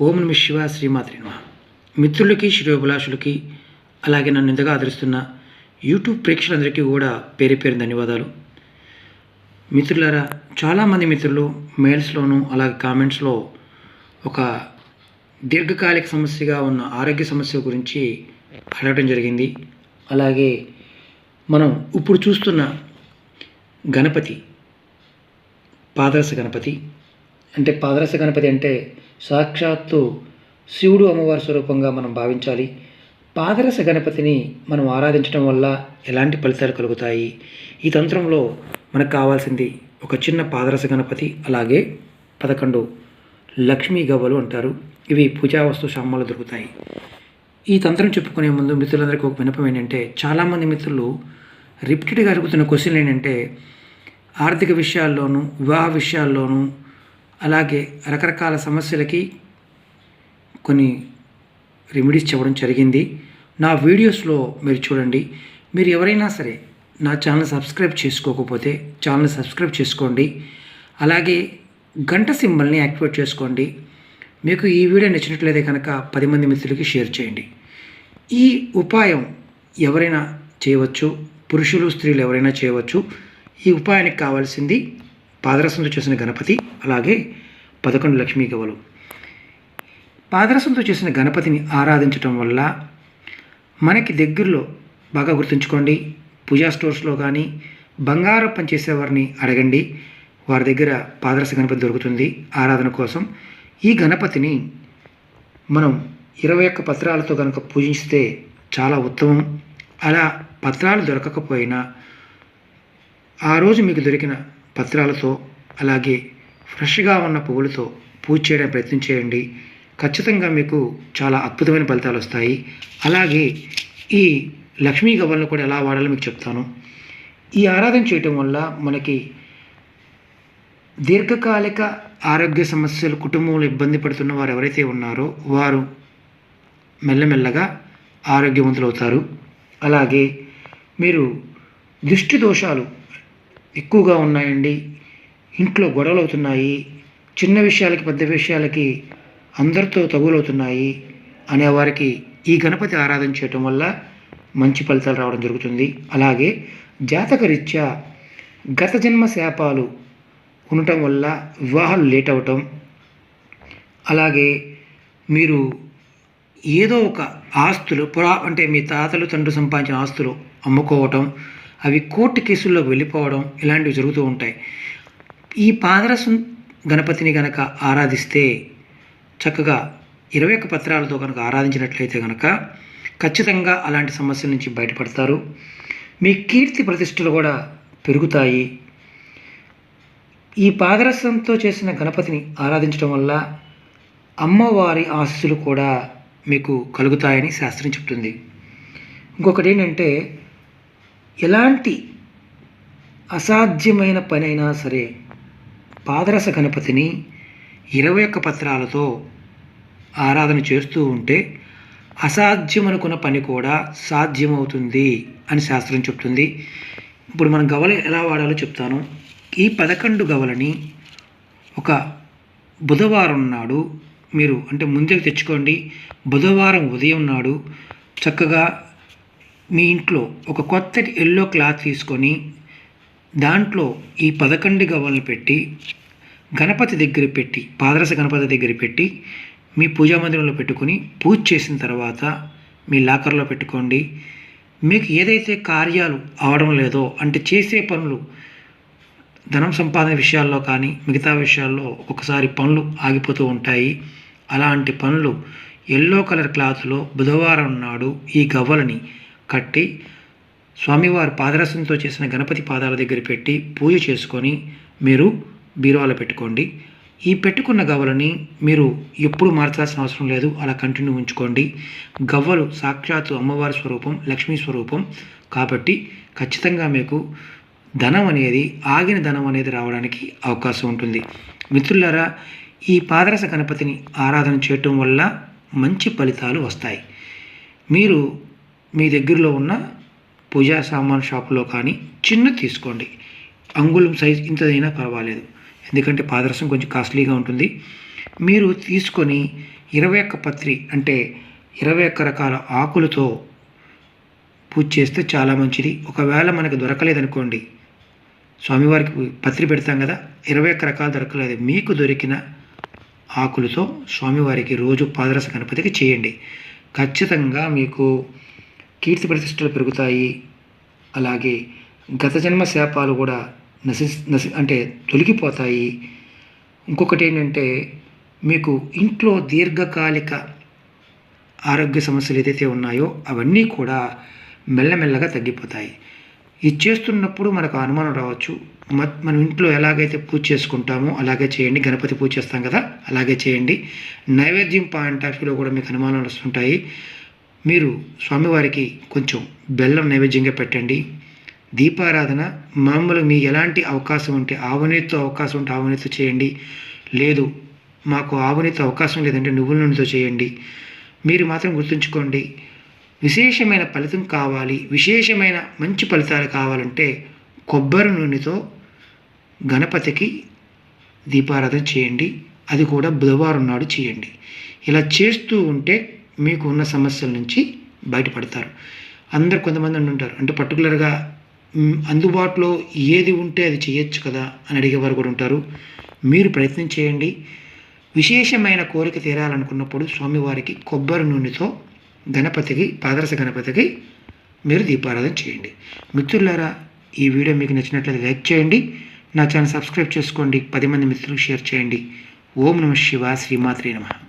ఓం నమ శివ శ్రీమాత్రి నమ. మిత్రులకి శ్రేయోభిలాషులకి అలాగే నన్ను ఇంతగా ఆదరిస్తున్న యూట్యూబ్ ప్రేక్షకులందరికీ కూడా పేరు పేరు ధన్యవాదాలు. మిత్రులారా చాలామంది మిత్రులు మెయిల్స్లోనూ అలాగే కామెంట్స్లో ఒక దీర్ఘకాలిక సమస్యగా ఉన్న ఆరోగ్య సమస్య గురించి అడగడం జరిగింది. అలాగే మనం ఇప్పుడు చూస్తున్న గణపతి పాదరస గణపతి అంటే పాదరస గణపతి అంటే సాక్షాత్తు శివుడు అమ్మవారి స్వరూపంగా మనం భావించాలి. పాదరస గణపతిని మనం ఆరాధించడం వల్ల ఎలాంటి ఫలితాలు కలుగుతాయి? ఈ తంత్రంలో మనకు కావాల్సింది ఒక చిన్న పాదరస గణపతి అలాగే పదకొండు లక్ష్మీ గవ్వలు అంటారు. ఇవి పూజా వస్తు సామాన్లు దొరుకుతాయి. ఈ తంత్రం చెప్పుకునే ముందు మిత్రులందరికీ ఒక వినపం ఏంటంటే చాలామంది మిత్రులు రిపీటెడ్గా అడుగుతున్న క్వశ్చన్ ఏంటంటే ఆర్థిక విషయాల్లోనూ వివాహ విషయాల్లోనూ అలాగే రకరకాల సమస్యలకి కొన్ని రెమెడీస్ చెప్పడం జరిగింది. నా వీడియోస్లో మీరు చూడండి. మీరు ఎవరైనా సరే నా ఛానల్ సబ్స్క్రైబ్ చేసుకోకపోతే ఛానల్ సబ్స్క్రైబ్ చేసుకోండి. అలాగే గంట సింబల్ని యాక్టివేట్ చేసుకోండి. మీకు ఈ వీడియో నచ్చినట్లయితే కనుక పది మంది మిత్రులకి షేర్ చేయండి. ఈ ఉపాయం ఎవరైనా చేయవచ్చు పురుషులు స్త్రీలు ఎవరైనా చేయవచ్చు. ఈ ఉపాయానికి కావాల్సింది పాదరసంతో చేసిన గణపతి అలాగే పదకొండు లక్ష్మీ గవలు. పాదరసంతో చేసిన గణపతిని ఆరాధించటం వల్ల మనకి దగ్గరలో బాగా గుర్తుంచుకోండి. పూజా స్టోర్స్లో కానీ బంగారం పనిచేసేవారిని అడగండి. వారి దగ్గర పాదరస గణపతి దొరుకుతుంది. ఆరాధన కోసం ఈ గణపతిని మనం ఇరవై ఒక్క పత్రాలతో కనుక పూజిస్తే చాలా ఉత్తమం. అలా పత్రాలు దొరకకపోయినా ఆ రోజు మీకు దొరికిన పత్రాలతో అలాగే ఫ్రెష్గా ఉన్న పువ్వులతో పూజ చేయడానికి ప్రయత్నం చేయండి. ఖచ్చితంగా మీకు చాలా అద్భుతమైన ఫలితాలు వస్తాయి. అలాగే ఈ లక్ష్మీ గవ్వలను కూడా ఎలా వాడాలో మీకు చెప్తాను. ఈ ఆరాధన చేయటం వల్ల మనకి దీర్ఘకాలిక ఆరోగ్య సమస్యలు కుటుంబంలో ఇబ్బంది పడుతున్న వారు ఎవరైతే ఉన్నారో వారు మెల్లమెల్లగా ఆరోగ్యవంతులు అవుతారు అలాగే మీరు దృష్టి దోషాలు ఎక్కువగా ఉన్నాయండి. ఇంట్లో గొడవలు అవుతున్నాయి చిన్న విషయాలకి పెద్ద విషయాలకి అందరితో తగులవుతున్నాయి అనేవారికి ఈ గణపతి ఆరాధన చేయటం వల్ల మంచి ఫలితాలు రావడం జరుగుతుంది. అలాగే జాతకరీత్యా గత జన్మ శాపాలు ఉండటం వల్ల వివాహాలు లేట్ అవటం అలాగే మీరు ఏదో ఒక ఆస్తులు పురా అంటే మీ తాతలు తండ్రి సంపాదించిన ఆస్తులు అమ్ముకోవటం అవి కోర్టు కేసుల్లో వెళ్ళిపోవడం ఇలాంటివి జరుగుతూ ఉంటాయి. ఈ పాదరసం గణపతిని కనుక ఆరాధిస్తే చక్కగా ఇరవై ఒక్క పత్రాలతో కనుక ఆరాధించినట్లయితే కనుక ఖచ్చితంగా అలాంటి సమస్యల నుంచి బయటపడతారు. మీ కీర్తి ప్రతిష్టలు కూడా పెరుగుతాయి. ఈ పాదరసంతో చేసిన గణపతిని ఆరాధించడం వల్ల అమ్మవారి ఆశీస్సులు కూడా మీకు కలుగుతాయని శాస్త్రం చెప్తుంది. ఇంకొకటి ఏంటంటే ఎలాంటి అసాధ్యమైన పని అయినా సరే పాదరస గణపతిని ఇరవై ఒక్క పత్రాలతో ఆరాధన చేస్తూ ఉంటే అసాధ్యం అనుకున్న పని కూడా సాధ్యమవుతుంది అని శాస్త్రం చెప్తుంది. ఇప్పుడు మనం గవలు ఎలా వాడాలో చెప్తాను. ఈ పదకొండు గవలని ఒక బుధవారం నాడు మీరు అంటే ముందుకు తెచ్చుకోండి. బుధవారం ఉదయం నాడు చక్కగా మీ ఇంట్లో ఒక కొత్తటి ఎల్లో క్లాత్ తీసుకొని దాంట్లో ఈ పదకొండు గవ్వలను పెట్టి గణపతి దగ్గర పెట్టి పాదరస గణపతి దగ్గర పెట్టి మీ పూజా మందిరంలో పెట్టుకొని పూజ చేసిన తర్వాత మీ లాకర్లో పెట్టుకోండి. మీకు ఏదైతే కార్యాలు అవడం లేదో అంటే చేసే పనులు ధనం సంపాదన విషయాల్లో కానీ మిగతా విషయాల్లో ఒకసారి పనులు ఆగిపోతూ ఉంటాయి. అలాంటి పనులు ఎల్లో కలర్ క్లాత్లో బుధవారం నాడు ఈ గవ్వలని కట్టి స్వామివారు పాదరసంతో చేసిన గణపతి పాదాల దగ్గర పెట్టి పూజ చేసుకొని మీరు బీరువాలో పెట్టుకోండి. ఈ పెట్టుకున్న గవ్వలని మీరు ఎప్పుడు మార్చాల్సిన అవసరం లేదు. అలా కంటిన్యూ ఉంచుకోండి. గవ్వలు సాక్షాత్తు అమ్మవారి స్వరూపం లక్ష్మీ స్వరూపం కాబట్టి ఖచ్చితంగా మీకు ధనం అనేది ఆగిన ధనం అనేది రావడానికి అవకాశం ఉంటుంది. మిత్రులారా ఈ పాదరస గణపతిని ఆరాధన చేయటం వల్ల మంచి ఫలితాలు వస్తాయి. మీరు మీ దగ్గరలో ఉన్న పూజా సామాన్ షాపులో కానీ చిన్న తీసుకోండి. అంగుళం సైజ్ ఇంతదైనా పర్వాలేదు. ఎందుకంటే పాదరసం కొంచెం కాస్ట్లీగా ఉంటుంది. మీరు తీసుకొని ఇరవై ఒక్క పత్రి అంటే ఇరవై ఒక్క రకాల ఆకులతో పూజ చేస్తే చాలా మంచిది. ఒకవేళ మనకు దొరకలేదనుకోండి స్వామివారికి పత్రి పెడతాం కదా ఇరవై ఒక్క రకాలు దొరకలేదు. మీకు దొరికిన ఆకులతో స్వామివారికి రోజు పాదరస గణపతికి చేయండి. ఖచ్చితంగా మీకు కీర్తి ప్రతిష్టలు పెరుగుతాయి. అలాగే గత జన్మ శాపాలు కూడా నశి నశి అంటే తొలగిపోతాయి. ఇంకొకటి ఏంటంటే మీకు ఇంట్లో దీర్ఘకాలిక ఆరోగ్య సమస్యలు ఏదైతే ఉన్నాయో అవన్నీ కూడా మెల్లమెల్లగా తగ్గిపోతాయి. ఇది చేస్తున్నప్పుడు మనకు అనుమానం రావచ్చు. మనం ఇంట్లో ఎలాగైతే పూజ చేసుకుంటామో అలాగే చేయండి. గణపతి పూజ చేస్తాం కదా అలాగే చేయండి. నైవేద్యం పాయింట్ ఆఫ్ వ్యూలో కూడా మీకు అనుమానాలు వస్తుంటాయి. మీరు స్వామివారికి కొంచెం బెల్లం నైవేద్యంగా పెట్టండి. దీపారాధన మామూలు మీ ఎలాంటి అవకాశం ఉంటే ఆవనీతో అవకాశం ఉంటే ఆవనీతో చేయండి. లేదు మాకు ఆవనీతో అవకాశం లేదంటే నువ్వుల నూనెతో చేయండి. మీరు మాత్రం గుర్తుంచుకోండి విశేషమైన ఫలితం కావాలి. విశేషమైన మంచి ఫలితాలు కావాలంటే కొబ్బరి నూనెతో గణపతికి దీపారాధన చేయండి. అది కూడా బుధవారం నాడు చేయండి. ఇలా చేస్తూ ఉంటే మీకు ఉన్న సమస్యల నుంచి బయటపడతారు. అందరు కొంతమంది ఉంటారు. అంటే పర్టికులర్గా అందుబాటులో ఏది ఉంటే అది చేయొచ్చు కదా అని అడిగేవారు కూడా ఉంటారు. మీరు ప్రయత్నం చేయండి. విశేషమైన కోరిక తీరాలనుకున్నప్పుడు స్వామివారికి కొబ్బరి నూనెతో గణపతికి పాదరస గణపతికి మీరు దీపారాధన చేయండి. మిత్రులారా ఈ వీడియో మీకు నచ్చినట్లయితే లైక్ చేయండి. నా ఛానల్ సబ్స్క్రైబ్ చేసుకోండి. పది మంది మిత్రులకు షేర్ చేయండి. ఓం నమ శివ శ్రీమాత్రి నమః.